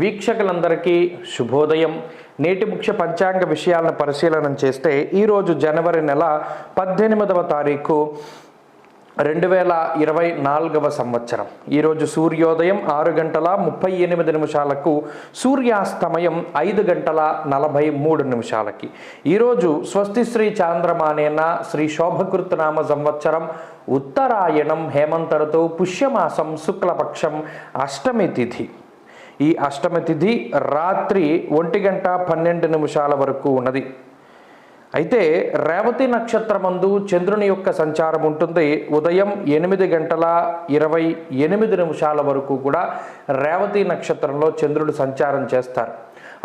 వీక్షకులందరికీ శుభోదయం. నేటి ముఖ్య పంచాంగ విషయాలను పరిశీలన చేస్తే ఈరోజు జనవరి నెల పద్దెనిమిదవ తారీఖు రెండు వేల ఇరవై నాలుగవ సంవత్సరం. ఈరోజు సూర్యోదయం ఆరు గంటల ముప్పై ఎనిమిది నిమిషాలకు సూర్యాస్తమయం ఐదు గంటల నలభై మూడు నిమిషాలకి. ఈరోజు స్వస్తి శ్రీ చాంద్రమానేన శ్రీ శోభకృతనామ సంవత్సరం ఉత్తరాయణం హేమంతరతో పుష్యమాసం శుక్లపక్షం అష్టమి తిథి. ఈ అష్టమి తిథి రాత్రి ఒంటి గంట పన్నెండు నిమిషాల వరకు ఉన్నది. అయితే రేవతి నక్షత్రమందు చంద్రుని యొక్క సంచారం ఉంటుంది. ఉదయం ఎనిమిది గంటల ఇరవై ఎనిమిది నిమిషాల వరకు కూడా రేవతి నక్షత్రంలో చంద్రుడు సంచారం చేస్తారు.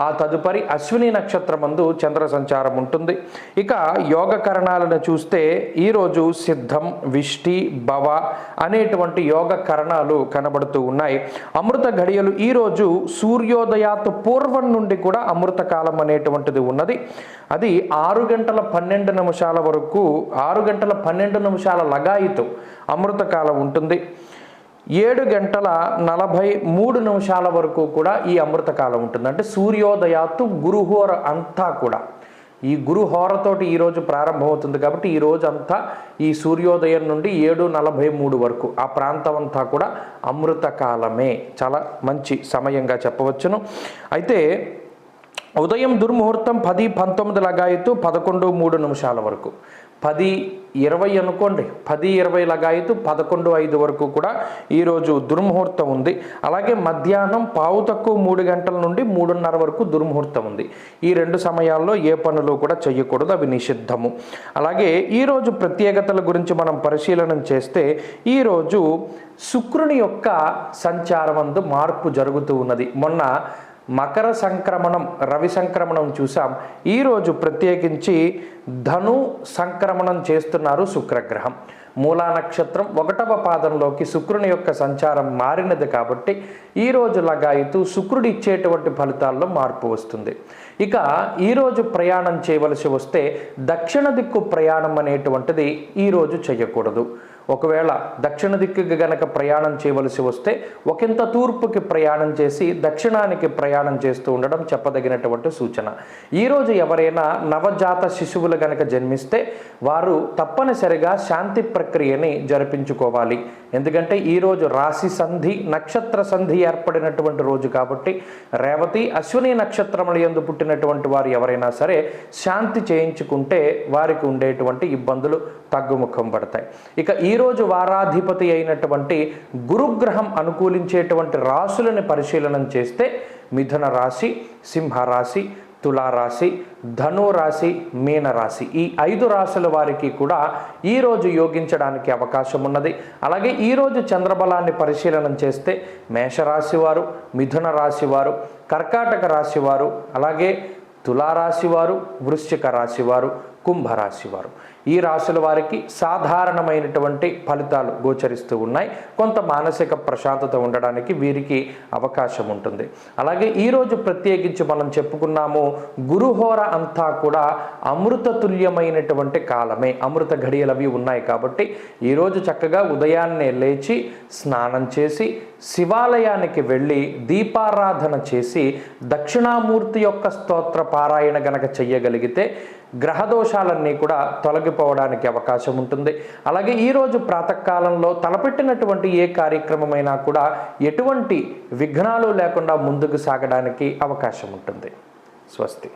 ఆ తదుపరి అశ్విని నక్షత్రమందు చంద్ర సంచారం ఉంటుంది. ఇక యోగ కరణాలను చూస్తే ఈరోజు సిద్ధం విష్టి భవ అనేటువంటి యోగ కరణాలు కనబడుతూ ఉన్నాయి. అమృత ఘడియలు ఈరోజు సూర్యోదయాత్ పూర్వం నుండి కూడా అమృత కాలం అనేటువంటిది ఉన్నది. అది ఆరు గంటల పన్నెండు నిమిషాల వరకు ఆరు గంటల పన్నెండు నిమిషాల లగాయితు అమృత కాలం ఉంటుంది. ఏడు గంటల నలభై మూడు నిమిషాల వరకు కూడా ఈ అమృతకాలం ఉంటుంది. అంటే సూర్యోదయాత్తు గురుహోర అంతా కూడా. ఈ గురుహోరతోటి ఈరోజు ప్రారంభమవుతుంది కాబట్టి ఈ రోజు అంతా ఈ సూర్యోదయం నుండి ఏడు నలభై మూడు వరకు ఆ ప్రాంతం అంతా కూడా అమృతకాలమే. చాలా మంచి సమయంగా చెప్పవచ్చును. అయితే ఉదయం దుర్ముహూర్తం పది పంతొమ్మిది లగాయతు పదకొండు మూడు నిమిషాల వరకు. పది ఇరవై అనుకోండి పది ఇరవై లగాయతు పదకొండు ఐదు వరకు కూడా ఈరోజు దుర్ముహూర్తం ఉంది. అలాగే మధ్యాహ్నం పావు తక్కువ మూడు గంటల నుండి మూడున్నర వరకు దుర్ముహూర్తం ఉంది. ఈ రెండు సమయాల్లో ఏ పనులు కూడా చేయకూడదు అవి నిషిద్ధము. అలాగే ఈరోజు ప్రత్యేకతల గురించి మనం పరిశీలన చేస్తే ఈరోజు శుక్రుని యొక్క సంచారమందు మార్పు జరుగుతూ ఉన్నది. మొన్న మకర సంక్రమణం రవి సంక్రమణం చూసాం. ఈరోజు ప్రత్యేకించి ధను సంక్రమణం చేస్తున్నారు శుక్రగ్రహం. మూలా నక్షత్రం ఒకటవ పాదంలోకి శుక్రుని యొక్క సంచారం మారినది కాబట్టి ఈరోజు లగాయితూ శుక్రుడు ఇచ్చేటువంటి ఫలితాల్లో మార్పు వస్తుంది. ఇక ఈరోజు ప్రయాణం చేయవలసి వస్తే దక్షిణ దిక్కు ప్రయాణం అనేటువంటిది ఈరోజు చేయకూడదు. ఒకవేళ దక్షిణ దిక్కుకి గనక ప్రయాణం చేయవలసి వస్తే ఒకంత తూర్పుకి ప్రయాణం చేసి దక్షిణానికి ప్రయాణం చేస్తూ ఉండడం చెప్పదగినటువంటి సూచన. ఈరోజు ఎవరైనా నవజాత శిశువులు గనక జన్మిస్తే వారు తప్పనిసరిగా శాంతి ప్రక్రియని జరిపించుకోవాలి. ఎందుకంటే ఈరోజు రాశి సంధి నక్షత్ర సంధి ఏర్పడినటువంటి రోజు కాబట్టి రేవతి అశ్విని నక్షత్రముల ఎందు పుట్టినటువంటి వారు ఎవరైనా సరే శాంతి చేయించుకుంటే వారికి ఉండేటువంటి ఇబ్బందులు తగ్గుముఖం పడతాయి. ఇక ఈరోజు వారాధిపతి అయినటువంటి గురుగ్రహం అనుకూలించేటువంటి రాశులను పరిశీలనం చేస్తే మిథున రాశి సింహరాశి తులారాశి ధనురాశి మీనరాశి ఈ ఐదు రాశుల వారికి కూడా ఈరోజు యోగించడానికి అవకాశం ఉన్నది. అలాగే ఈరోజు చంద్రబలాన్ని పరిశీలన చేస్తే మేషరాశి వారు మిథున రాశి వారు కర్కాటక రాశి వారు అలాగే తులారాశి వారు వృశ్చిక రాశి వారు కుంభరాశి వారు. ఈ రాశుల వారికి సాధారణమైనటువంటి ఫలితాలు గోచరిస్తూ ఉన్నాయి. కొంత మానసిక ప్రశాంతత ఉండడానికి వీరికి అవకాశం ఉంటుంది. అలాగే ఈరోజు ప్రత్యేకించి మనం చెప్పుకున్నాము గురుహోర అంతా కూడా అమృత తుల్యమైనటువంటి కాలమే. అమృత ఘడియలు అవి ఉన్నాయి కాబట్టి ఈరోజు చక్కగా ఉదయాన్నే లేచి స్నానం చేసి శివాలయానికి వెళ్ళి దీపారాధన చేసి దక్షిణామూర్తి యొక్క స్తోత్ర పారాయణ గనక చెయ్యగలిగితే గ్రహదోషాలన్నీ కూడా తొలగి తొలగిపోవడానికి అవకాశం ఉంటుంది. అలాగే ఈరోజు ప్రాతకాలంలో తలపెట్టినటువంటి ఏ కార్యక్రమమైనా కూడా ఎటువంటి విఘ్నాలు లేకుండా ముందుకు సాగడానికి అవకాశం ఉంటుంది. స్వస్తి.